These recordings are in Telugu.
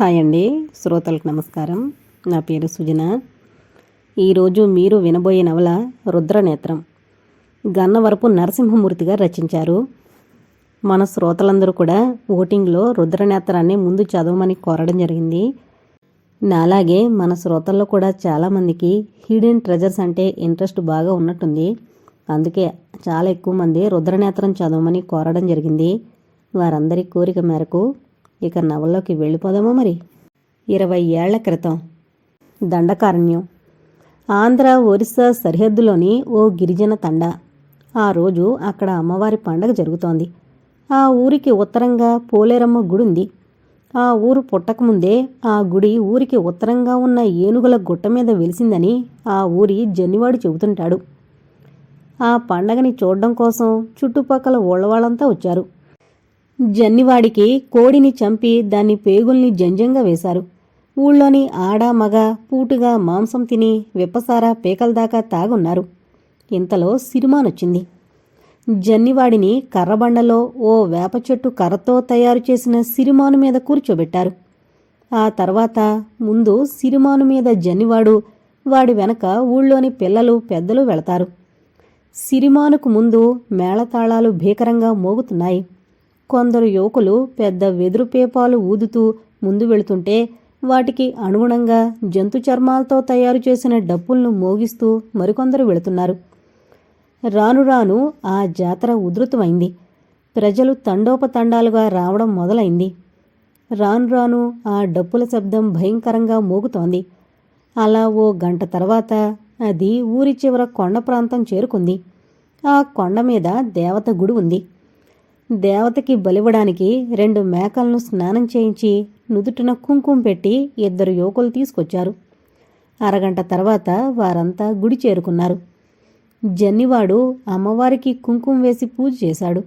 హాయ్ అండి. శ్రోతలకు నమస్కారం. నా పేరు సుజన. ఈరోజు మీరు వినబోయే నవల రుద్రనేత్రం. గన్నవరపు నరసింహమూర్తి గారు రచించారు. మన శ్రోతలందరూ కూడా ఓటింగ్లో రుద్రనేత్రాన్ని ముందు చదవమని కోరడం జరిగింది. నాలాగే మన శ్రోతల్లో కూడా చాలామందికి హిడెన్ ట్రెజర్స్ అంటే ఇంట్రెస్ట్ బాగా ఉన్నట్టుంది. అందుకే చాలా ఎక్కువ మంది రుద్రనేత్రం చదవమని కోరడం జరిగింది. వారందరి కోరిక మేరకు ఇక నవల్లోకి వెళ్ళిపోదామా మరి? ఇరవై ఏళ్ళ క్రితం. దండకారణ్యం. ఆంధ్ర ఒరిస్సా సరిహద్దులోని ఓ గిరిజన తండ. ఆ రోజు అక్కడ అమ్మవారి పండగ జరుగుతోంది. ఆ ఊరికి ఉత్తరంగా పోలేరమ్మ గుడి ఉంది. ఆ ఊరు పుట్టకముందే ఆ గుడి ఊరికి ఉత్తరంగా ఉన్న ఏనుగుల గుట్ట మీద వెలిసిందని ఆ ఊరి జన్నివాడు చెబుతుంటాడు. ఆ పండగని చూడడం కోసం చుట్టుపక్కల ఓళ్ళవాళ్ళంతా వచ్చారు. జన్నివాడికి కోడిని చంపి దాన్ని పేగుల్ని జంజంగా వేశారు. ఊళ్ళోని ఆడ మగ పూటుగా మాంసం తిని విప్పసార పేకలదాకా తాగున్నారు. ఇంతలో సిరిమానొచ్చింది జన్నివాడిని కర్రబండలో ఓ వేప చెట్టు కర్రతో తయారు చేసిన సిరిమాను మీద కూర్చోబెట్టారు. ఆ తర్వాత ముందు సిరిమాను మీద జన్నివాడు వాడి వెనక ఊళ్ళోని పిల్లలు పెద్దలు వెళతారు. సిరిమానుకు ముందు మేళతాళాలు భీకరంగా మోగుతున్నాయి. కొందరు యువకులు పెద్ద వెదురు పేపాలు ఊదుతూ ముందు వెళుతుంటే వాటికి అనుగుణంగా జంతు చర్మాలతో తయారు చేసిన డప్పులను మోగిస్తూ మరికొందరు వెళుతున్నారు. రాను రాను ఆ జాతర ఉధృతమైంది. ప్రజలు తండోపతండాలుగా రావడం మొదలైంది. రాను రాను ఆ డప్పుల శబ్దం భయంకరంగా మోగుతోంది. అలా ఓ గంట తర్వాత అది ఊరి చివర కొండ ప్రాంతం చేరుకుంది. ఆ కొండ మీద దేవత గుడి ఉంది. దేవతకి బలివ్వడానికి రెండు మేకలను స్నానం చేయించి నుదుటిన కుంకుమ పెట్టి ఇద్దరు యువకులు తీసుకొచ్చారు. అరగంట తర్వాత వారంతా గుడి చేరుకున్నారు. జన్నివాడు అమ్మవారికి కుంకుమ వేసి పూజ చేశాడు.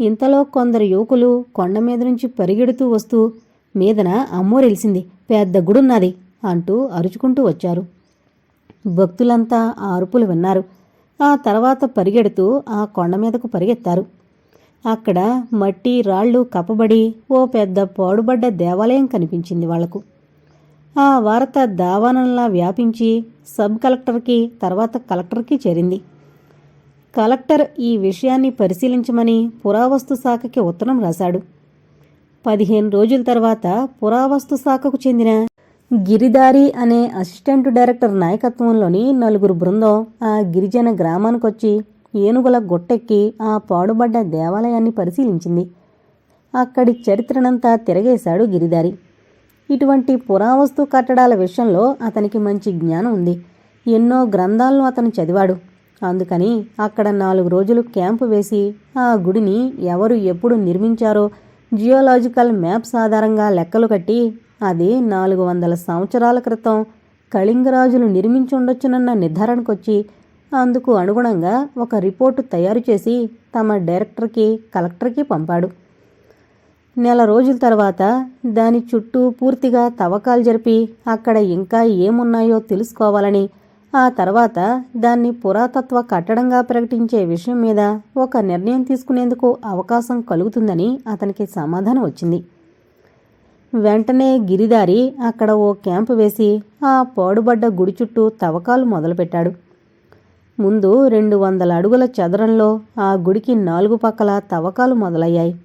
ఇంతలో కొందరు యువకులు కొండ మీద నుంచి పరిగెడుతూ వస్తూ మీదన అమ్మోరెలిసింది పెద్ద గుడున్నది అంటూ అరుచుకుంటూ వచ్చారు. భక్తులంతా ఆ అరుపులు విన్నారు. ఆ తర్వాత పరిగెడుతూ ఆ కొండ మీదకు పరిగెత్తారు. అక్కడ మట్టి రాళ్ళు కప్పబడి ఓ పెద్ద పాడుబడ్డ దేవాలయం కనిపించింది వాళ్ళకు. ఆ వార్త దావానంలా వ్యాపించి సబ్ కలెక్టర్కి తర్వాత కలెక్టర్కి చేరింది. కలెక్టర్ ఈ విషయాన్ని పరిశీలించమని పురావస్తు శాఖకి ఉత్తరం రాశాడు. పదిహేను రోజుల తర్వాత పురావస్తు శాఖకు చెందిన గిరిదారి అనే అసిస్టెంట్ డైరెక్టర్ నాయకత్వంలోని నలుగురు బృందం ఆ గిరిజన గ్రామానికొచ్చి ఏనుగుల గుట్టెక్కి ఆ పాడుబడ్డ దేవాలయాన్ని పరిశీలించింది. అక్కడి చరిత్రనంతా తిరగేశాడు గిరిదారి ఇటువంటి పురావస్తు కట్టడాల విషయంలో అతనికి మంచి జ్ఞానం ఉంది. ఎన్నో గ్రంథాలను అతను చదివాడు. అందుకని అక్కడ నాలుగు రోజులు క్యాంపు వేసి ఆ గుడిని ఎవరు ఎప్పుడు నిర్మించారో జియోలాజికల్ మ్యాప్స్ ఆధారంగా లెక్కలు కట్టి అది నాలుగు వందల సంవత్సరాల క్రితం కళింగరాజులు నిర్మించుండొచ్చునన్న నిర్ధారణకొచ్చి అందుకు అనుగుణంగా ఒక రిపోర్టు తయారు చేసి తమ డైరెక్టర్కి కలెక్టర్కి పంపాడు. నెల రోజుల తర్వాత దాని చుట్టూ పూర్తిగా తవ్వకాలు జరిపి అక్కడ ఇంకా ఏమున్నాయో తెలుసుకోవాలని ఆ తర్వాత దాన్ని పురాతత్వ కట్టడంగా ప్రకటించే విషయం మీద ఒక నిర్ణయం తీసుకునేందుకు అవకాశం కలుగుతుందని అతనికి సమాధానం వచ్చింది. వెంటనే గిరిదారి అక్కడ ఓ క్యాంపు వేసి ఆ పాడుబడ్డ గుడి చుట్టూ తవ్వకాలు మొదలుపెట్టాడు. ముందు రెండు వందల అడుగుల చదరంలో ఆ గుడికి నాలుగు పక్కల తవ్వకాలు మొదలయ్యాయి.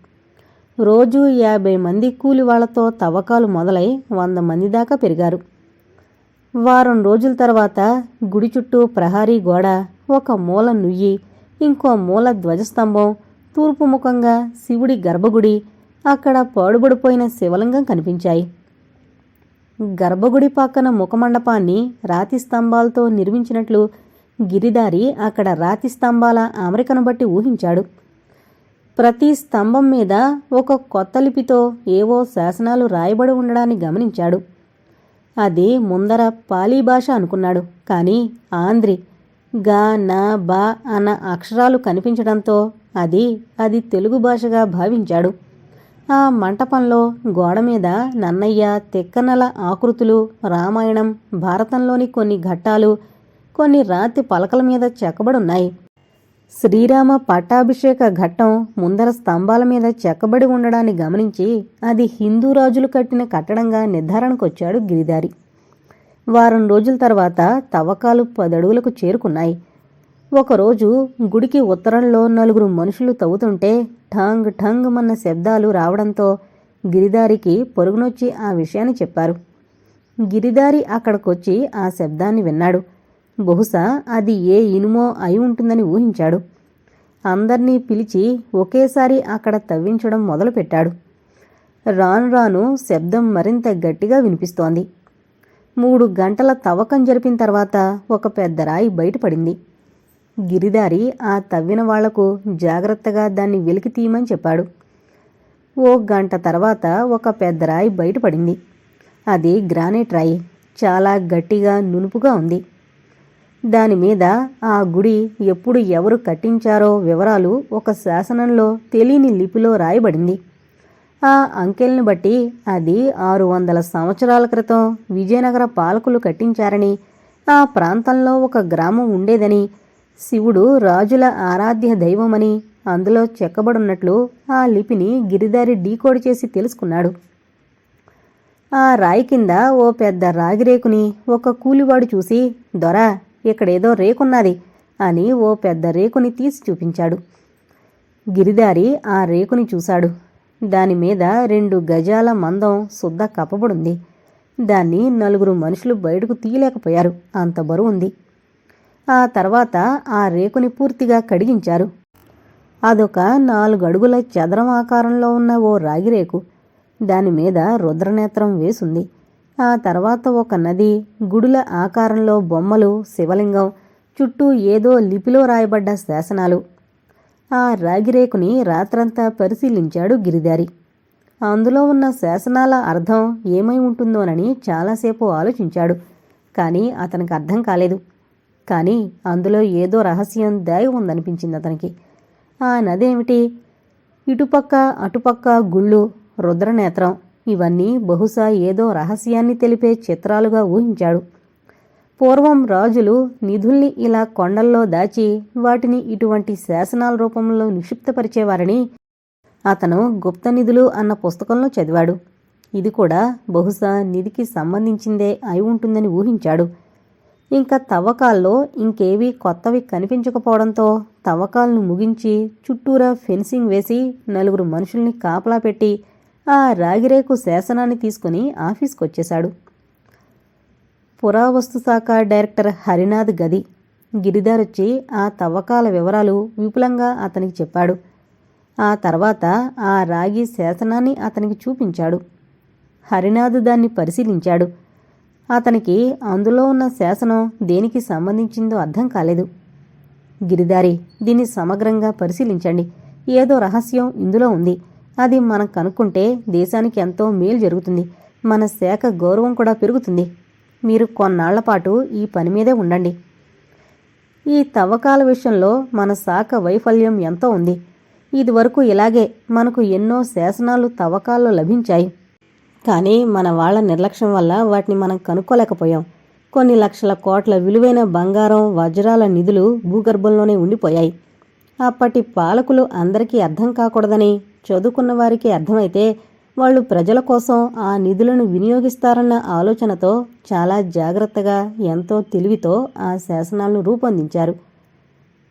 రోజు యాభై మంది కూలి వాళ్ళతో తవ్వకాలు మొదలై వంద మంది దాకా పెరిగారు. వారం రోజుల తర్వాత గుడి చుట్టూ ప్రహారీ గోడ ఒక మూల నుయ్యి ఇంకో మూల ధ్వజస్తంభం తూర్పు ముఖంగా శివుడి గర్భగుడి అక్కడ పాడుబడిపోయిన శివలింగం కనిపించాయి. గర్భగుడి పక్కన ముఖమండపాన్ని రాతి స్తంభాలతో నిర్మించినట్లు గిరిదారి అక్కడ రాతి స్తంభాల అమరికను బట్టి ఊహించాడు. ప్రతి స్తంభం మీద ఒక కొత్త లిపితో ఏవో శాసనాలు రాయబడి ఉండడాన్ని గమనించాడు. అది ముందర పాలీ భాష అనుకున్నాడు. కానీ ఆంధ్రి గా నా బా అన్న అక్షరాలు కనిపించడంతో అది అది తెలుగు భాషగా భావించాడు. ఆ మంటపంలో గోడ మీద నన్నయ్య తెక్కనల ఆకృతులు రామాయణం భారతంలోని కొన్ని ఘట్టాలు కొన్ని రాతి పలకల మీద చెక్కబడున్నాయి. శ్రీరామ పట్టాభిషేక ఘట్టం ముందర స్తంభాల మీద చెక్కబడి ఉండడాన్ని గమనించి అది హిందూ రాజులు కట్టిన కట్టడంగా నిర్ధారణకొచ్చాడు గిరిదారి వారం రోజుల తర్వాత తవ్వకాలు పదడుగులకు చేరుకున్నాయి. ఒకరోజు గుడికి ఉత్తరంలో నలుగురు మనుషులు తవ్వుతుంటే ఠంగ్ ఠంగ్ మన్న శబ్దాలు రావడంతో గిరిదారికి పొరుగునొచ్చి ఆ విషయాన్ని చెప్పారు. గిరిదారి అక్కడికొచ్చి ఆ శబ్దాన్ని విన్నాడు. బహుశా అది ఏ ఇనుమో అయి ఉంటుందని ఊహించాడు. అందర్నీ పిలిచి ఒకేసారి అక్కడ తవ్వించడం మొదలుపెట్టాడు. రాను రాను శబ్దం మరింత గట్టిగా వినిపిస్తోంది. మూడు గంటల తవ్వకం జరిపిన తర్వాత ఒక పెద్ద రాయి బయటపడింది. గిరిదారి ఆ తవ్విన వాళ్ళకు జాగ్రత్తగా దాన్ని వెలికి తీయమని చెప్పాడు. ఓ గంట తర్వాత ఒక పెద్ద రాయి బయటపడింది. అది గ్రానైట్ రాయి. చాలా గట్టిగా నునుపుగా ఉంది. దాని మీద ఆ గుడి ఎప్పుడు ఎవరు కట్టించారో వివరాలు ఒక శాసనంలో తెలియని లిపిలో రాయబడింది. ఆ అంకెల్ని బట్టి అది ఆరు వందల సంవత్సరాల క్రితం విజయనగర పాలకులు కట్టించారని ఆ ప్రాంతంలో ఒక గ్రామం ఉండేదని శివుడు రాజుల ఆరాధ్య దైవమని అందులో చెక్కబడున్నట్లు ఆ లిపిని గిరిదారి డీకోడ్ చేసి తెలుసుకున్నాడు. ఆ రాయి కింద ఓ పెద్ద రాగిరేకుని ఒక కూలివాడు చూసి దొరా ఇక్కడేదో రేకున్నది అని ఓ పెద్ద రేకుని తీసి చూపించాడు. గిరిదారి ఆ రేకుని చూశాడు. దాని మీద రెండు గజాల మందం శుద్ధ కప్పబడుంది. దాన్ని నలుగురు మనుషులు బయటకు తీయలేకపోయారు. అంత బరువుంది ఆ తర్వాత ఆ రేకుని పూర్తిగా కడిగించారు. అదొక నాలుగు అడుగుల చదరం ఆకారంలో ఉన్న ఓ రాగిరేకు దాని మీద రుద్రనేత్రం వేసుంది. ఆ తర్వాత ఒక నది గుడుల ఆకారంలో బొమ్మలు శివలింగం చుట్టూ ఏదో లిపిలో రాయబడ్డ శాసనాలు. ఆ రాగిరేకుని రాత్రంతా పరిశీలించాడు గిరిదారి అందులో ఉన్న శాసనాల అర్థం ఏమై ఉంటుందోనని చాలాసేపు ఆలోచించాడు. కానీ అతనికి అర్థం కాలేదు. కానీ అందులో ఏదో రహస్యం దాగి ఉందనిపించింది అతనికి. ఆ నదేమిటి? ఇటుపక్క అటుపక్క గుళ్ళు రుద్రనేత్రం. ఇవన్నీ బహుశా ఏదో రహస్యాన్ని తెలిపే చిత్రాలుగా ఊహించాడు. పూర్వం రాజులు నిధుల్ని ఇలా కొండల్లో దాచి వాటిని ఇటువంటి శాసనాల రూపంలో నిక్షిప్తపరిచేవారని అతను గుప్త నిధులు అన్న పుస్తకంలో చదివాడు. ఇది కూడా బహుశా నిధికి సంబంధించిందే అయి ఉంటుందని ఊహించాడు. ఇంకా తవ్వకాల్లో ఇంకేవీ కొత్తవి కనిపించకపోవడంతో తవ్వకాలను ముగించి చుట్టూరా ఫెన్సింగ్ వేసి నలుగురు మనుషుల్ని కాపలా పెట్టి ఆ రాగిరేకు శాసనాన్ని తీసుకుని ఆఫీస్కొచ్చేశాడు. పురావస్తు శాఖ డైరెక్టర్ హరినాథ్ గది. గిరిదారొచ్చి ఆ తవ్వకాల వివరాలు విపులంగా అతనికి చెప్పాడు. ఆ తర్వాత ఆ రాగి శాసనాన్ని అతనికి చూపించాడు. హరినాథ్ దాన్ని పరిశీలించాడు. అతనికి అందులో ఉన్న శాసనం దేనికి సంబంధించిందో అర్థం కాలేదు. గిరిదారి దీన్ని సమగ్రంగా పరిశీలించండి. ఏదో రహస్యం ఇందులో ఉంది. అది మనం కనుక్కుంటే దేశానికి ఎంతో మేలు జరుగుతుంది. మన శాఖ గౌరవం కూడా పెరుగుతుంది. మీరు కొన్నాళ్ళ పాటు ఈ పని మీదే ఉండండి. ఈ తవ్వకాల విషయంలో మన శాఖ వైఫల్యం ఎంతో ఉంది. ఇదివరకు ఇలాగే మనకు ఎన్నో శాసనాలు తవ్వకాల్లో లభించాయి. కానీ మన వాళ్ళ నిర్లక్ష్యం వల్ల వాటిని మనం కనుక్కోలేకపోయాం. కొన్ని లక్షల కోట్ల విలువైన బంగారం వజ్రాల నిధులు భూగర్భంలోనే ఉండిపోయాయి. అప్పటి పాలకులు అందరికీ అర్థం కాకూడదని చదువుకున్న వారికి అర్థమైతే వాళ్ళు ప్రజల కోసం ఆ నిధులను వినియోగిస్తారన్న ఆలోచనతో చాలా జాగ్రత్తగా ఎంతో తెలివితో ఆ శాసనాలను రూపొందించారు.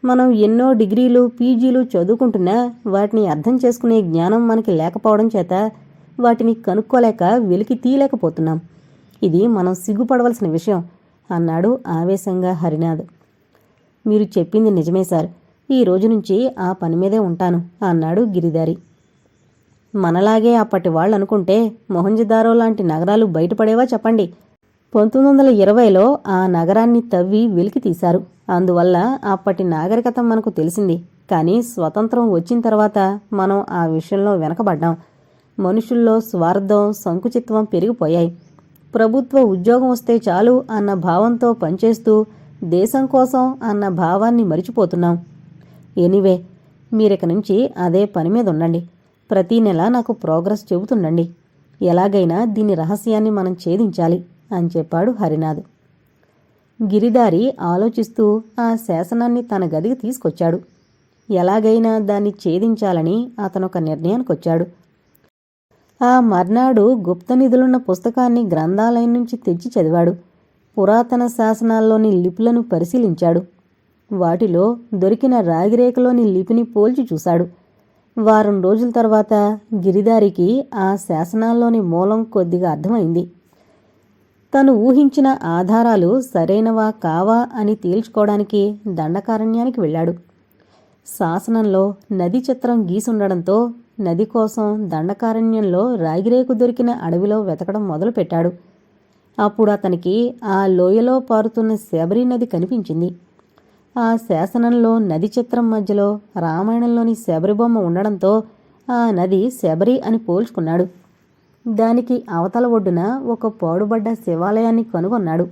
మనం ఎన్నో డిగ్రీలు పీజీలు చదువుకుంటున్నా వాటిని అర్థం చేసుకునే జ్ఞానం మనకి లేకపోవడం చేత వాటిని కనుక్కోలేక వెలికి తీయలేకపోతున్నాం. ఇది మనం సిగ్గుపడవలసిన విషయం అన్నాడు ఆవేశంగా హరినాథ్. మీరు చెప్పింది నిజమే సార్. ఈ రోజు నుంచి ఆ పని మీదే ఉంటాను అన్నాడు గిరిదారి మనలాగే అప్పటి వాళ్ళు అనుకుంటే మొహంజదారో లాంటి నగరాలు బయటపడేవా చెప్పండి. పంతొమ్మిది వందల ఇరవైలో ఆ నగరాన్ని తవ్వి వెలికి తీశారు. అందువల్ల అప్పటి నాగరికత మనకు తెలిసింది. కానీ స్వతంత్రం వచ్చిన తర్వాత మనం ఆ విషయంలో వెనకబడ్డాం. మనుషుల్లో స్వార్థం సంకుచిత్వం పెరిగిపోయాయి. ప్రభుత్వ ఉద్యోగం వస్తే చాలు అన్న భావంతో పనిచేస్తూ దేశం కోసం అన్న భావాన్ని మరిచిపోతున్నాం. ఎనీవే మీరిక నుంచి అదే పని మీద ఉండండి. ప్రతీ నెల నాకు ప్రోగ్రెస్ చెబుతుండండి. ఎలాగైనా దీని రహస్యాన్ని మనం ఛేదించాలి అని చెప్పాడు హరినాథ్. గిరిదారి ఆలోచిస్తూ ఆ శాసనాన్ని తన గదికి తీసుకొచ్చాడు. ఎలాగైనా దాన్ని ఛేదించాలని అతనొక ఒక నిర్ణయానికి వచ్చాడు ఆ మర్నాడు గుప్త నిధులున్న పుస్తకాన్ని గ్రంథాలయం నుంచి తెచ్చి చదివాడు. పురాతన శాసనాల్లోని లిపులను పరిశీలించాడు. వాటిలో దొరికిన రాగిరేఖలోని లిపిని పోల్చి చూశాడు. వారం రోజుల తర్వాత గిరిదారికి ఆ శాసనాల్లోని మూలం కొద్దిగా అర్థమైంది. తను ఊహించిన ఆధారాలు సరైనవా కావా అని తేల్చుకోవడానికి దండకారణ్యానికి వెళ్ళాడు. శాసనంలో నది చిత్రం గీసుండడంతో నది కోసం దండకారణ్యంలో రాగిరేకు దొరికిన అడవిలో వెతకడం మొదలుపెట్టాడు. అప్పుడు అతనికి ఆ లోయలో పారుతున్న శబరి నది కనిపించింది. ఆ శాసనంలో నది చిత్రం మధ్యలో రామాయణంలోని శబరి బొమ్మ ఉండడంతో ఆ నది శబరి అని పోల్చుకున్నాడు. దానికి అవతల ఒడ్డున ఒక పాడుబడ్డ శివాలయాన్ని కనుగొన్నాడు.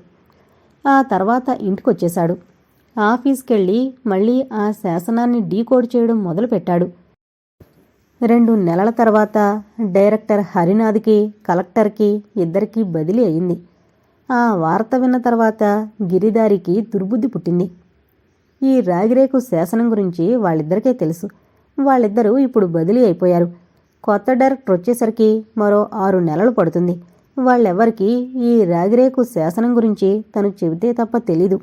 ఆ తర్వాత ఇంటికొచ్చేశాడు. ఆఫీస్కెళ్ళి మళ్ళీ ఆ శాసనాన్ని డీకోడ్ చేయడం మొదలుపెట్టాడు. రెండు నెలల తర్వాత డైరెక్టర్ హరినాథ్కి కలెక్టర్కి ఇద్దరికీ బదిలీ అయింది. ఆ వార్త విన్న తర్వాత గిరిదారికి దుర్బుద్ధి పుట్టింది. ఈ రాగిరేకు శాసనం గురించి వాళ్ళిద్దరికే తెలుసు. వాళ్ళిద్దరూ ఇప్పుడు బదిలీ అయిపోయారు. కొత్త డైరెక్టర్ వచ్చేసరికి మరో ఆరు నెలలు పడుతుంది. వాళ్ళెవ్వరికీ ఈ రాగిరేకు శాసనం గురించి తను చెబితే తప్ప తెలీదు.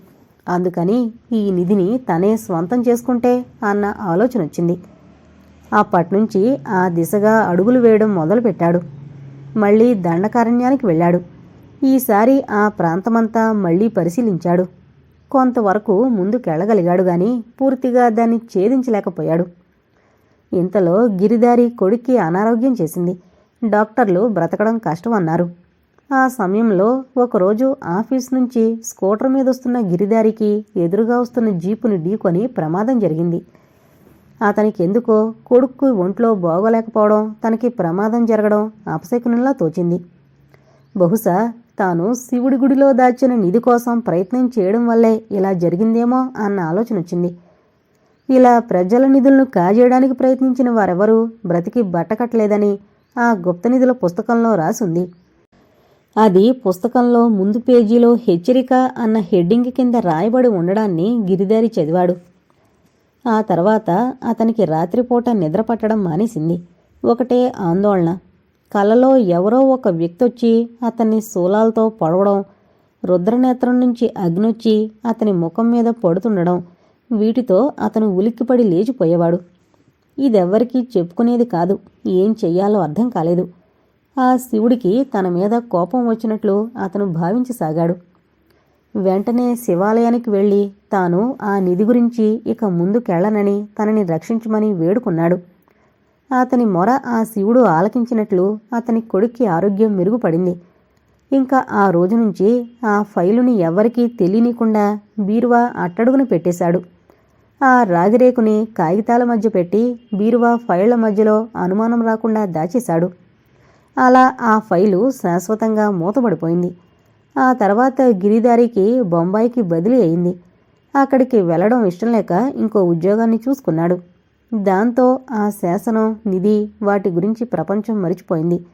అందుకని ఈ నిధిని తనే స్వంతం చేసుకుంటే అన్న ఆలోచన వచ్చింది. అప్పట్నుంచి ఆ దిశగా అడుగులు వేయడం మొదలుపెట్టాడు. మళ్ళీ దండకారణ్యానికి వెళ్ళాడు. ఈసారి ఆ ప్రాంతమంతా మళ్ళీ పరిశీలించాడు. కొంతవరకు ముందుకెళ్ళగలిగాడు గాని పూర్తిగా దాన్ని ఛేదించలేకపోయాడు. ఇంతలో గిరిదారి కొడుక్కి అనారోగ్యం చేసింది. డాక్టర్లు బ్రతకడం కష్టం అన్నారు ఆ సమయంలో ఒకరోజు ఆఫీస్ నుంచి స్కూటర్ మీద వస్తున్న గిరిదారికి ఎదురుగా వస్తున్న జీపుని ఢీకొని ప్రమాదం జరిగింది. అతనికి ఎందుకో కొడుక్కు ఒంట్లో బాగోలేకపోవడం తనకి ప్రమాదం జరగడం అపశకునంలా తోచింది. బహుశా తాను శివుడి గుడిలో దాచిన నిధి కోసం ప్రయత్నం చేయడం వల్లే ఇలా జరిగిందేమో అన్న ఆలోచన వచ్చింది. ఇలా ప్రజల నిధులను కాజేయడానికి ప్రయత్నించిన వారెవరూ బ్రతికి బట్టకట్టలేదని ఆ గుప్త నిధుల పుస్తకంలో రాసుంది. అది పుస్తకంలో ముందు పేజీలో హెచ్చరిక అన్న హెడ్డింగ్ కింద రాయబడి ఉండడాన్ని గిరిదారి చదివాడు. ఆ తర్వాత అతనికి రాత్రిపూట నిద్రపట్టడం మానేసింది. ఒకటే ఆందోళన. కలలో ఎవరో ఒక వ్యక్తి వచ్చి అతన్ని శూలాలతో పొడవడం రుద్రనేత్రం నుంచి అగ్నొచ్చి అతని ముఖం మీద పడుతుండడం వీటితో అతను ఉలిక్కిపడి లేచిపోయేవాడు. ఇదెవ్వరికీ చెప్పుకునేది కాదు ఏం చెయ్యాలో అర్థం కాలేదు. ఆ శివుడికి తన మీద కోపం వచ్చినట్లు అతను భావించసాగాడు. వెంటనే శివాలయానికి వెళ్ళి తాను ఆ నిధి గురించి ఇక ముందుకెళ్ళనని తనని రక్షించమని వేడుకున్నాడు. అతని మొర ఆ శివుడు ఆలకించినట్లు అతని కొడుక్కి ఆరోగ్యం మెరుగుపడింది. ఇంకా ఆ రోజు నుంచి ఆ ఫైలుని ఎవ్వరికీ తెలియనీకుండా బీరువా అట్టడుగున పెట్టేశాడు. ఆ రాగిరేకుని కాగితాల మధ్య పెట్టి బీరువా ఫైళ్ళ మధ్యలో అనుమానం రాకుండా దాచేశాడు. అలా ఆ ఫైలు శాశ్వతంగా మూతపడిపోయింది. ఆ తర్వాత గిరిదారికి బొంబాయికి బదిలీ అయింది. అక్కడికి వెళ్ళడం ఇష్టం లేక ఇంకో ఉద్యోగాన్ని చూసుకున్నాడు. దాంతో ఆ శాసనం నిధి వాటి గురించి ప్రపంచం మరిచిపోయింది.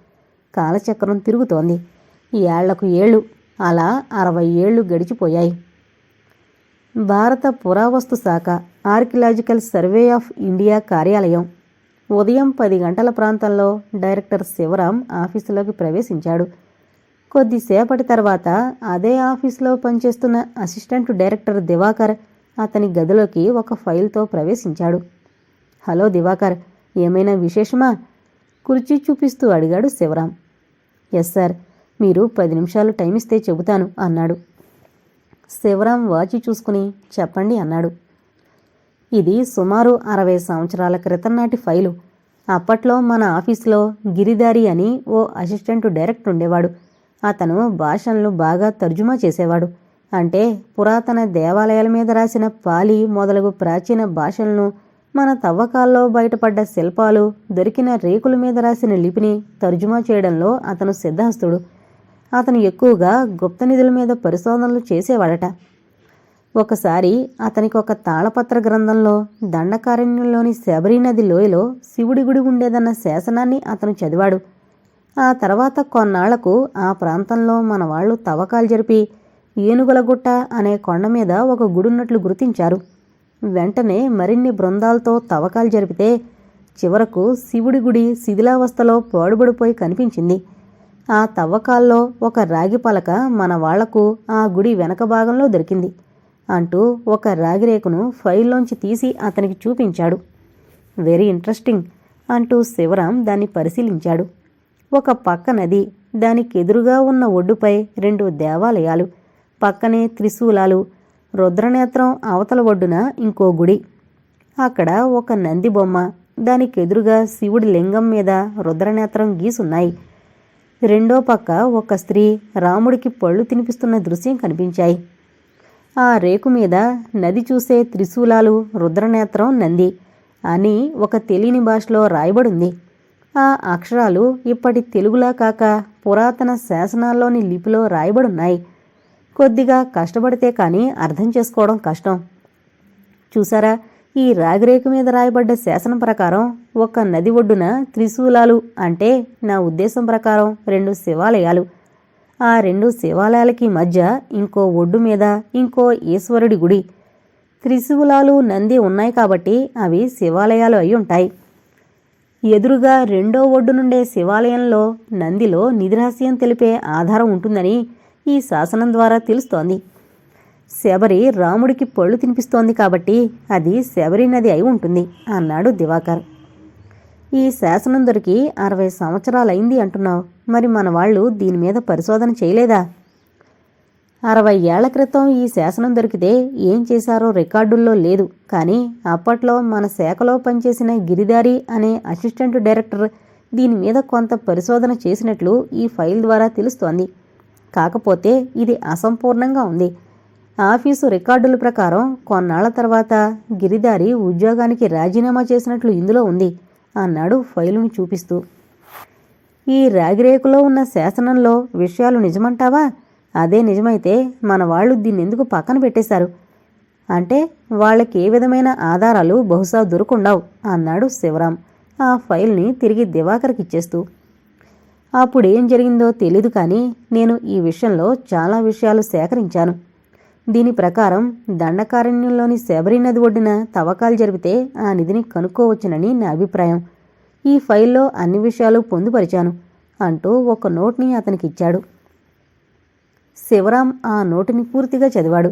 కాలచక్రం తిరుగుతోంది. ఏళ్ళకు ఏళ్ళు అలా అరవై ఏళ్ళు గడిచిపోయాయి. భారత పురావస్తు శాఖ ఆర్కిలాజికల్ సర్వే ఆఫ్ ఇండియా కార్యాలయం ఉదయం పది గంటల ప్రాంతంలో డైరెక్టర్ శివరాం ఆఫీసులోకి ప్రవేశించాడు. కొద్దిసేపటి తర్వాత అదే ఆఫీసులో పనిచేస్తున్న అసిస్టెంట్ డైరెక్టర్ దివాకర్ అతని గదిలోకి ఒక ఫైల్తో ప్రవేశించాడు. హలో దివాకర్ ఏమైనా విశేషమా? కుర్చీ చూపిస్తూ అడిగాడు శివరాం. ఎస్ సార్ మీరు పది నిమిషాలు టైం ఇస్తే చెబుతాను అన్నాడు. శివరాం వాచి చూసుకుని చెప్పండి అన్నాడు. ఇది సుమారు అరవై సంవత్సరాల క్రితం నాటి ఫైలు. అప్పట్లో మన ఆఫీసులో గిరిదారి అని ఓ అసిస్టెంట్ డైరెక్టర్ ఉండేవాడు. అతను భాషలను బాగా తర్జుమా చేసేవాడు. అంటే పురాతన దేవాలయాల మీద రాసిన పాలి మొదలగు ప్రాచీన భాషలను మన తవ్వకాల్లో బయటపడ్డ శిల్పాలు దొరికిన రేకుల మీద రాసిన లిపిని తర్జుమా చేయడంలో అతను సిద్ధహస్తుడు. అతను ఎక్కువగా గుప్త నిధుల మీద పరిశోధనలు చేసేవాడట. ఒకసారి అతనికి ఒక తాళపత్ర గ్రంథంలో దండకారణ్యంలోని శబరి నది లోయలో శివుడి గుడి ఉండేదన్న శాసనాన్ని అతను చదివాడు. ఆ తర్వాత కొన్నాళ్ళకు ఆ ప్రాంతంలో మన వాళ్ళు తవ్వకాలు జరిపి ఏనుగుల గుట్ట అనే కొండ మీద ఒక గుడున్నట్లు గుర్తించారు. వెంటనే మరిన్ని బృందాలతో తవ్వకాలు జరిపితే చివరకు శివుడి గుడి శిథిలావస్థలో పాడుబడిపోయి కనిపించింది. ఆ తవ్వకాల్లో ఒక రాగి పలక మన వాళ్ళకు ఆ గుడి వెనక భాగంలో దొరికింది అంటూ ఒక రాగి రేకును ఫైల్లోంచి తీసి అతనికి చూపించాడు. వెరీ ఇంట్రెస్టింగ్ అంటూ శివరాం దాన్ని పరిశీలించాడు. ఒక పక్క నది దానికి ఎదురుగా ఉన్న ఒడ్డుపై రెండు దేవాలయాలు పక్కనే త్రిశూలాలు రుద్రనేత్రం అవతల ఒడ్డున ఇంకో గుడి. అక్కడ ఒక నంది బొమ్మ. దానికి ఎదురుగా శివుడి లింగం మీద రుద్రనేత్రం గీసున్నాయి. రెండో పక్క ఒక స్త్రీ రాముడికి పళ్ళు తినిపిస్తున్న దృశ్యం కనిపించాయి. ఆ రేకు మీద నది చూసే త్రిశూలాలు రుద్రనేత్రం నంది అని ఒక తెలియని భాషలో రాయబడింది. ఆ అక్షరాలు ఇప్పటి తెలుగులా కాక పురాతన శాసనాల్లోని లిపిలో రాయబడున్నాయి. కొద్దిగా కష్టపడితే కానీ అర్థం చేసుకోవడం కష్టం. చూసారా ఈ రాగిరేకు మీద రాయబడ్డ శాసనం ప్రకారం ఒక నది ఒడ్డున త్రిశూలాలు అంటే నా ఉద్దేశం ప్రకారం రెండు శివాలయాలు. ఆ రెండు శివాలయాలకి మధ్య ఇంకో ఒడ్డు మీద ఇంకో ఈశ్వరుడి గుడి. త్రిశూలాలు నంది ఉన్నాయి కాబట్టి అవి శివాలయాలు అయి ఉంటాయి. ఎదురుగా రెండో ఒడ్డు నుండే శివాలయంలో నందిలో నిధిరహస్యం తెలిపే ఆధారం ఉంటుందని ఈ శాసనం ద్వారా తెలుస్తోంది. శబరి రాముడికి పళ్ళు తినిపిస్తోంది కాబట్టి అది శబరి నది అయి ఉంటుంది అన్నాడు దివాకర్. ఈ శాసనం దొరికి అరవై సంవత్సరాలైంది అంటున్నావు. మరి మన వాళ్ళు దీని మీద పరిశోధన చేయలేదా? అరవై ఏళ్ళ క్రితం ఈ శాసనం దొరికితే ఏం చేశారో రికార్డుల్లో లేదు. కానీ అప్పట్లో మన శాఖలో పనిచేసిన గిరిదారి అనే అసిస్టెంట్ డైరెక్టర్ దీని మీద కొంత పరిశోధన చేసినట్లు ఈ ఫైల్ ద్వారా తెలుస్తోంది. కాకపోతే ఇది అసంపూర్ణంగా ఉంది. ఆఫీసు రికార్డుల ప్రకారం కొన్నాళ్ళ తర్వాత గిరిదారి ఉద్యోగానికి రాజీనామా చేసినట్లు ఇందులో ఉంది అన్నాడు ఫైలుని చూపిస్తూ. ఈ రాగిరేకులో ఉన్న శాసనంలో విషయాలు నిజమంటావా? అదే నిజమైతే మన వాళ్ళు దీన్ని ఎందుకు పక్కన పెట్టేశారు? అంటే వాళ్ళకి ఏ విధమైన ఆధారాలు బహుశా దొరుకుండవు అన్నాడు శివరాం. ఆ ఫైల్ని తిరిగి దివాకర్కిచ్చేస్తూ అప్పుడు ఏం జరిగిందో తెలీదు కానీ నేను ఈ విషయంలో చాలా విషయాలు సేకరించాను. దీని ప్రకారం దండకారణ్యంలోని శబరి నది ఒడ్డున తవ్వకాలు జరిపితే ఆ నిధిని కనుక్కోవచ్చునని నా అభిప్రాయం. ఈ ఫైల్లో అన్ని విషయాలు పొందుపరిచాను అంటూ ఒక నోట్ని అతనికి ఇచ్చాడు శివరాం ఆ నోటుని పూర్తిగా చదివాడు.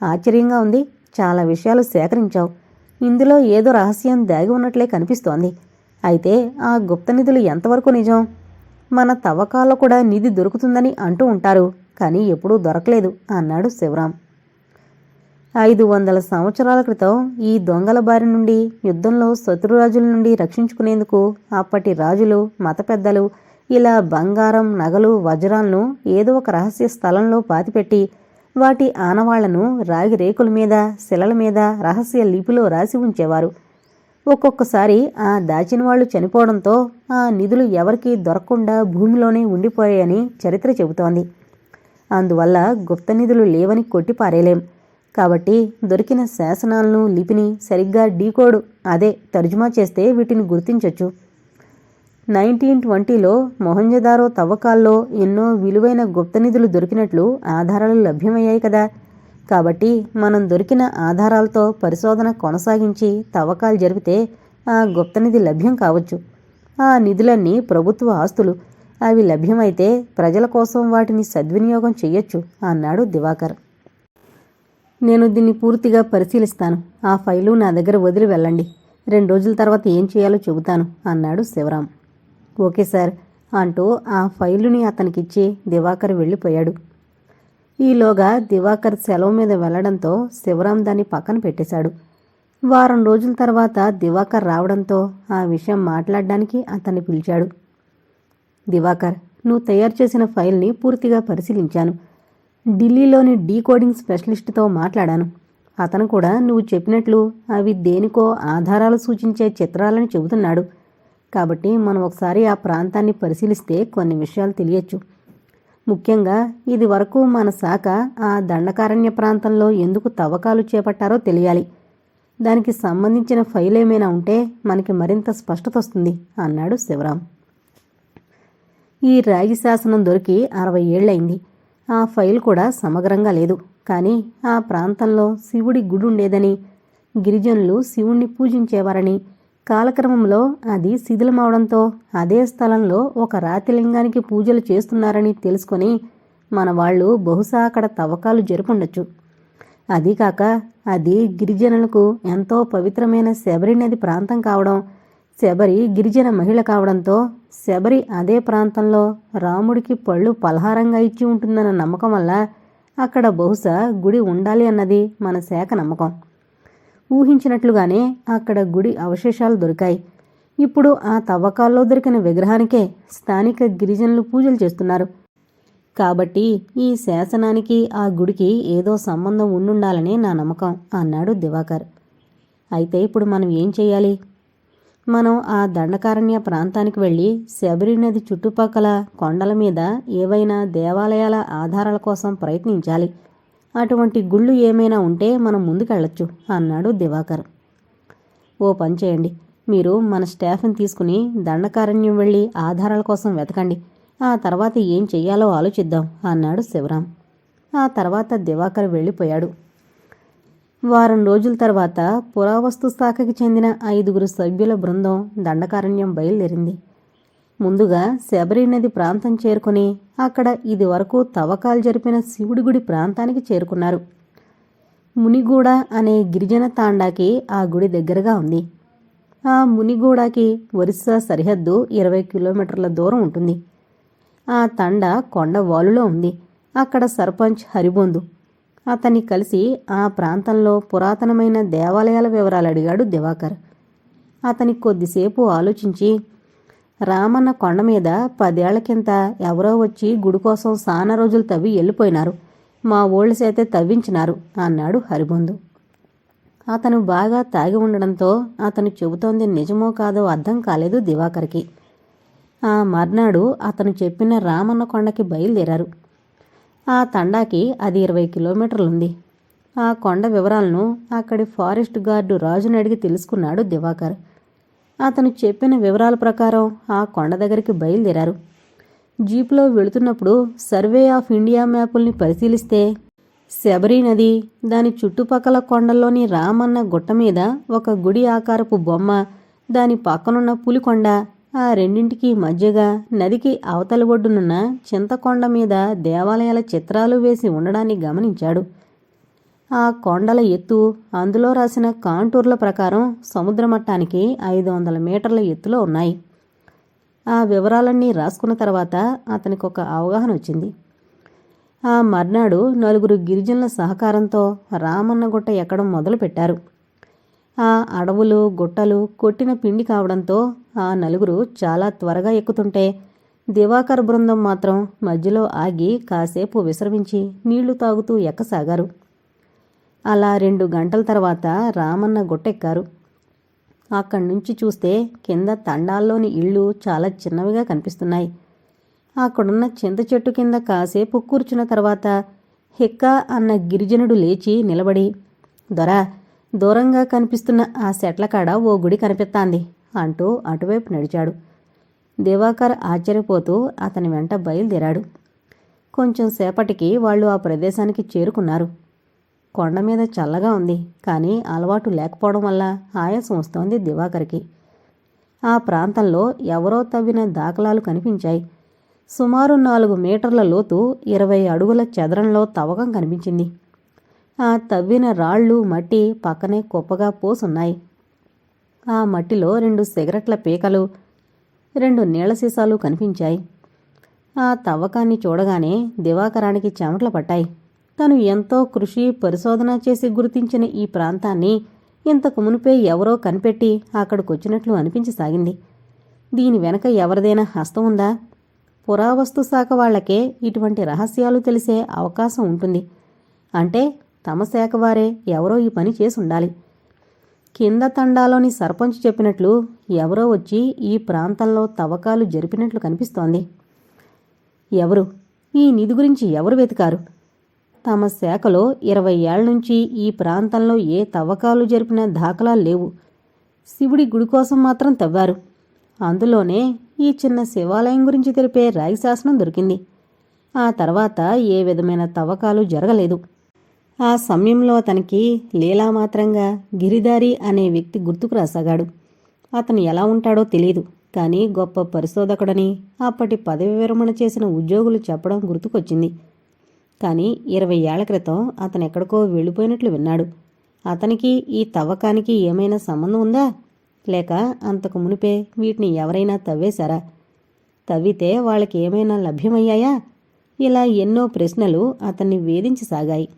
ఆశ్చర్యంగా ఉంది చాలా విషయాలు సేకరించావు. ఇందులో ఏదో రహస్యం దాగి ఉన్నట్లే కనిపిస్తోంది. అయితే ఆ గుప్త నిధులు ఎంతవరకు నిజం? మన తవ్వకాల్లో కూడా నిధి దొరుకుతుందని అంటూ ఉంటారు కానీ ఎప్పుడూ దొరకలేదు అన్నాడు శివరాం. ఐదు వందల సంవత్సరాల క్రితం ఈ దొంగల బారి నుండి యుద్ధంలో శత్రురాజుల నుండి రక్షించుకునేందుకు అప్పటి రాజులు మత పెద్దలు ఇలా బంగారం నగలు వజ్రాలను ఏదో ఒక రహస్య స్థలంలో పాతిపెట్టి వాటి ఆనవాళ్ళను రాగి రేకుల మీద శిలల మీద రహస్య లిపిలో రాసి ఉంచేవారు. ఒక్కొక్కసారి ఆ దాచిన వాళ్ళు చనిపోవడంతో ఆ నిధులు ఎవరికీ దొరకకుండా భూమిలోనే ఉండిపోయాయని చరిత్ర చెబుతోంది. అందువల్ల గుప్త నిధులు లేవని కొట్టిపారేలేం కాబట్టి దొరికిన శాసనాలను లిపిని సరిగ్గా డీకోడ్ అదే తర్జుమా చేస్తే వీటిని గుర్తించొచ్చు. నైన్టీన్ ట్వంటీలో మొహంజదారో తవ్వకాల్లో ఎన్నో విలువైన గుప్త నిధులు దొరికినట్లు ఆధారాలు లభ్యమయ్యాయి కదా. కాబట్టి మనం దొరికిన ఆధారాలతో పరిశోధన కొనసాగించి తవ్వకాలు జరిపితే ఆ గుప్త నిధి లభ్యం కావచ్చు. ఆ నిధులన్నీ ప్రభుత్వ ఆస్తులు. అవి లభ్యమైతే ప్రజల కోసం వాటిని సద్వినియోగం చెయ్యొచ్చు అన్నాడు దివాకర్. నేను దీన్ని పూర్తిగా పరిశీలిస్తాను. ఆ ఫైలు నా దగ్గర వదిలి వెళ్ళండి. రెండు రోజుల తర్వాత ఏం చేయాలో చెబుతాను అన్నాడు శివరాం. ఓకే సార్ అంటూ ఆ ఫైలుని అతనికిచ్చి దివాకర్ వెళ్ళిపోయాడు. ఈలోగా దివాకర్ సెలవు మీద వెళ్ళడంతో శివరాం దాన్ని పక్కన పెట్టేశాడు. వారం రోజుల తర్వాత దివాకర్ రావడంతో ఆ విషయం మాట్లాడడానికి అతన్ని పిలిచాడు. దివాకర్ నువ్వు తయారు చేసిన ఫైల్ని పూర్తిగా పరిశీలించాను. ఢిల్లీలోని డీకోడింగ్ స్పెషలిస్ట్తో మాట్లాడాను. అతను కూడా నువ్వు చెప్పినట్లు అవి దేనికో ఆధారాలు సూచించే చిత్రాలని చెబుతున్నాడు. కాబట్టి మనం ఒకసారి ఆ ప్రాంతాన్ని పరిశీలిస్తే కొన్ని విషయాలు తెలియచ్చు. ముఖ్యంగా ఇది వరకు మన శాఖ ఆ దండకారణ్య ప్రాంతంలో ఎందుకు తవ్వకాలు చేపట్టారో తెలియాలి. దానికి సంబంధించిన ఫైల్ ఏమైనా ఉంటే మనకి మరింత స్పష్టత వస్తుంది అన్నాడు శివరాం. ఈ రాగి శాసనం దొరికి అరవై ఏళ్ళైంది ఆ ఫైల్ కూడా సమగ్రంగా లేదు. కానీ ఆ ప్రాంతంలో శివుడి గుడి ఉండేదని గిరిజనులు శివుణ్ణి పూజించేవారని కాలక్రమంలో అది శిథిలమవడంతో అదే స్థలంలో ఒక రాతిలింగానికి పూజలు చేస్తున్నారని తెలుసుకొని మన వాళ్ళు బహుశా అక్కడ తవ్వకాలు జరుపుండొచ్చు. అదీకాక అది గిరిజనులకు ఎంతో పవిత్రమైన శబరి నది ప్రాంతం కావడం శబరి గిరిజన మహిళ కావడంతో శబరి అదే ప్రాంతంలో రాముడికి పళ్ళు పలహారంగా ఇచ్చి ఉంటుందన్న నమ్మకం వల్ల అక్కడ బహుశా గుడి ఉండాలి అన్నది మన శాఖ నమ్మకం. ఊహించినట్లుగానే అక్కడ గుడి అవశేషాలు దొరికాయి. ఇప్పుడు ఆ తవ్వకాల్లో దొరికిన విగ్రహానికే స్థానిక గిరిజనులు పూజలు చేస్తున్నారు. కాబట్టి ఈ శాసనానికి ఆ గుడికి ఏదో సంబంధం ఉండుండాలని నా నమ్మకం అన్నాడు దివాకర్. అయితే ఇప్పుడు మనం ఏం చేయాలి మనం ఆ దండకారణ్య ప్రాంతానికి వెళ్ళి శబరి నది చుట్టుపక్కల కొండల మీద ఏవైనా దేవాలయాల ఆధారాల కోసం ప్రయత్నించాలి. అటువంటి గుళ్ళు ఏమైనా ఉంటే మనం ముందుకెళ్ళొచ్చు అన్నాడు దివాకర్. ఓ పని చేయండి. మీరు మన స్టాఫ్ని తీసుకుని దండకారణ్యం వెళ్ళి ఆధారాల కోసం వెతకండి. ఆ తర్వాత ఏం చెయ్యాలో ఆలోచిద్దాం అన్నాడు శివరాం. ఆ తర్వాత దివాకర్ వెళ్ళిపోయాడు. వారం రోజుల తర్వాత పురావస్తు శాఖకి చెందిన ఐదుగురు సభ్యుల బృందం దండకారణ్యం బయలుదేరింది. ముందుగా శబరి నది ప్రాంతం చేరుకుని అక్కడ ఇది వరకు తవ్వకాలు జరిపిన శివుడి గుడి ప్రాంతానికి చేరుకున్నారు. మునిగూడ అనే గిరిజన తాండాకి ఆ గుడి దగ్గరగా ఉంది. ఆ మునిగూడకి ఒరిస్సా సరిహద్దు ఇరవై కిలోమీటర్ల దూరం ఉంటుంది. ఆ తండ కొండ వాలులో ఉంది. అక్కడ సర్పంచ్ హరిబొందు. అతన్ని కలిసి ఆ ప్రాంతంలో పురాతనమైన దేవాలయాల వివరాలు అడిగాడు దివాకర్. అతని కొద్దిసేపు ఆలోచించి రామన్న కొండ మీద పదేళ్ళ కింద ఎవరో వచ్చి గుడి కోసం సాన రోజులు తవ్వి వెళ్ళిపోయినారు. మా ఓళ్ళు చేతే తవ్వించినారు అన్నాడు హరిబొందు. అతను బాగా తాగి ఉండడంతో అతను చెబుతోంది నిజమో కాదో అర్థం కాలేదు దివాకర్కి. ఆ మర్నాడు అతను చెప్పిన రామన్న కొండకి బయలుదేరారు. ఆ తండాకి అది ఇరవై కిలోమీటర్లుంది. ఆ కొండ వివరాలను అక్కడి ఫారెస్ట్ గార్డు రాజుని అడిగి తెలుసుకున్నాడు దివాకర్. అతను చెప్పిన వివరాల ప్రకారం ఆ కొండ దగ్గరికి బయలుదేరారు. జీప్లో వెళుతున్నప్పుడు సర్వే ఆఫ్ ఇండియా మ్యాపుల్ని పరిశీలిస్తే శబరి నది దాని చుట్టుపక్కల కొండల్లోని రామన్న గుట్ట మీద ఒక గుడి ఆకారపు బొమ్మ దాని పక్కనున్న పులికొండ ఆ రెండింటికి మధ్యగా నదికి అవతలి ఒడ్డునున్న చింతకొండ మీద దేవాలయాల చిత్రాలు వేసి ఉండడాన్ని గమనించాడు. ఆ కొండల ఎత్తు అందులో రాసిన కాంటూర్ల ప్రకారం సముద్ర మట్టానికి ఐదు వందల మీటర్ల ఎత్తులో ఉన్నాయి. ఆ వివరాలన్నీ రాసుకున్న తర్వాత అతనికి ఒక అవగాహన వచ్చింది. ఆ మర్నాడు నలుగురు గిరిజనుల సహకారంతో రామన్నగుట్ట ఎక్కడం మొదలుపెట్టారు. ఆ అడవులు గుట్టలు కొట్టిన పిండి కావడంతో ఆ నలుగురు చాలా త్వరగా ఎక్కుతుంటే దివాకర్ బృందం మాత్రం మధ్యలో ఆగి కాసేపు విశ్రమించి నీళ్ళు తాగుతూ ఎక్కసాగారు. అలా రెండు గంటల తర్వాత రామన్న గుట్టెక్కారు. అక్కడి నుంచి చూస్తే కింద తండాల్లోని ఇళ్ళు చాలా చిన్నవిగా కనిపిస్తున్నాయి. అక్కడున్న చింత చెట్టు కింద కాసేపు కూర్చున్న తర్వాత హెక్క అన్న గిరిజనుడు లేచి నిలబడి దొరా దూరంగా కనిపిస్తున్న ఆ సెట్ల కాడ ఓ గుడి కనిపిస్తాంది అంటూ అటువైపు నడిచాడు. దివాకర్ ఆశ్చర్యపోతూ అతని వెంట బయలుదేరాడు. కొంచెం సేపటికి వాళ్ళు ఆ ప్రదేశానికి చేరుకున్నారు. కొండ మీద చల్లగా ఉంది కానీ అలవాటు లేకపోవడం వల్ల ఆయాసం వస్తోంది దివాకర్కి. ఆ ప్రాంతంలో ఎవరో తవ్విన దాఖలాలు కనిపించాయి. సుమారు నాలుగు మీటర్ల లోతు ఇరవై అడుగుల చదరంలో తవ్వకం కనిపించింది. ఆ తవ్విన రాళ్ళు మట్టి పక్కనే కుప్పగా పోసున్నాయి. ఆ మట్టిలో రెండు సిగరెట్ల పీకలు రెండు నీళ్ళ సీసాలు కనిపించాయి. ఆ తవ్వకాన్ని చూడగానే దివాకరానికి చెమటలు పట్టాయి. తను ఎంతో కృషి పరిశోధన చేసి గుర్తించిన ఈ ప్రాంతాన్ని ఇంతకు మునిపే ఎవరో కనిపెట్టి అక్కడికొచ్చినట్లు అనిపించసాగింది. దీని వెనక ఎవరిదైనా హస్తం ఉందా? పురావస్తు శాఖ వాళ్ళకే ఇటువంటి రహస్యాలు తెలిసే అవకాశం ఉంటుంది. అంటే తమ శాఖ వారే ఎవరో ఈ పని చేసి ఉండాలి కింద తండాలోని సర్పంచ్ చెప్పినట్లు ఎవరో వచ్చి ఈ ప్రాంతంలో తవ్వకాలు జరిపినట్లు కనిపిస్తోంది. ఎవరు? ఈ నిధి గురించి ఎవరు వెతికారు? తమ శాఖలో ఇరవై ఏళ్ళ నుంచి ఈ ప్రాంతంలో ఏ తవ్వకాలు జరిపిన దాఖలా లేవు. శివుడి గుడి కోసం మాత్రం తవ్వారు. అందులోనే ఈ చిన్న శివాలయం గురించి తెలిపే రాగి శాసనం దొరికింది. ఆ తర్వాత ఏ విధమైన తవ్వకాలు జరగలేదు. ఆ సమయంలో అతనికి లీలామాత్రంగా గిరిదారి అనే వ్యక్తి గుర్తుకు రాసాగాడు. అతను ఎలా ఉంటాడో తెలియదు కానీ గొప్ప పరిశోధకుడని అప్పటి పదవి విరమణ చేసిన ఉద్యోగులు చెప్పడం గుర్తుకొచ్చింది. కానీ ఇరవై ఏళ్ళ క్రితం అతను ఎక్కడికో వెళ్ళిపోయినట్లు విన్నాడు. అతనికి ఈ తవ్వకానికి ఏమైనా సంబంధం ఉందా? లేక అంతకు మునిపే వీటిని ఎవరైనా తవ్వేశారా? తవ్వితే వాళ్ళకి ఏమైనా లభ్యమయ్యాయా? ఇలా ఎన్నో ప్రశ్నలు అతన్ని వేధించసాగాయి.